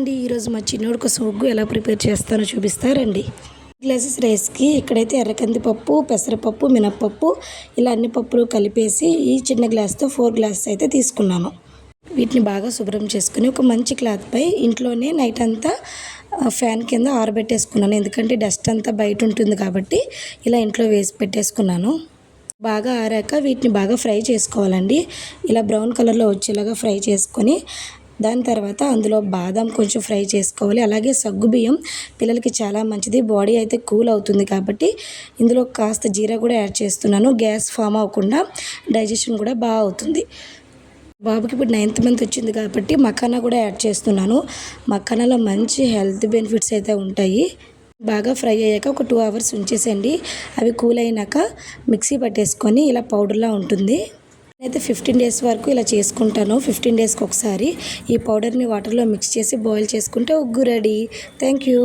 అండి ఈరోజు మా చిన్నోడికి సోగ్గు ఎలా ప్రిపేర్ చేస్తానో చూపిస్తారండి. గ్లాసెస్ రైస్కి ఇక్కడైతే ఎర్రకంది పప్పు పెసరపప్పు మినప్పప్పు ఇలా అన్ని పప్పులు కలిపేసి ఈ చిన్న గ్లాస్తో ఫోర్ గ్లాసెస్ అయితే తీసుకున్నాను. వీటిని బాగా శుభ్రం చేసుకుని ఒక మంచి క్లాత్పై ఇంట్లోనే నైట్ అంతా ఫ్యాన్ కింద ఆరబెట్టేసుకున్నాను. ఎందుకంటే డస్ట్ అంతా బయట ఉంటుంది కాబట్టి ఇలా ఇంట్లో వేసి పెట్టేసుకున్నాను. బాగా ఆరాక వీటిని బాగా ఫ్రై చేసుకోవాలండి. ఇలా బ్రౌన్ కలర్లో వచ్చేలాగా ఫ్రై చేసుకొని దాని తర్వాత అందులో బాదం కొంచెం ఫ్రై చేసుకోవాలి. అలాగే సగ్గుబియ్యం పిల్లలకి చాలా మంచిది. బాడీ అయితే కూల్ అవుతుంది కాబట్టి ఇందులో కాస్త జీరా కూడా యాడ్ చేస్తున్నాను. గ్యాస్ ఫామ్ అవ్వకుండా డైజెషన్ కూడా బాగా అవుతుంది. బాబుకి ఇప్పుడు నైన్త్ మంత్ వచ్చింది కాబట్టి మఖానా కూడా యాడ్ చేస్తున్నాను. మఖానాలో మంచి హెల్త్ బెనిఫిట్స్ అయితే ఉంటాయి. బాగా ఫ్రై అయ్యాక ఒక టూ అవర్స్ ఉంచేసండి అవి కూల్ అయినాక మిక్సీ పట్టేసుకొని ఇలా పౌడర్లా ఉంటుంది. అయితే ఫిఫ్టీన్ డేస్ వరకు ఇలా చేసుకుంటాను. ఫిఫ్టీన్ డేస్కి ఒకసారి ఈ పౌడర్ని వాటర్లో మిక్స్ చేసి బాయిల్ చేసుకుంటే ఉగ్గు రెడీ థ్యాంక్ యూ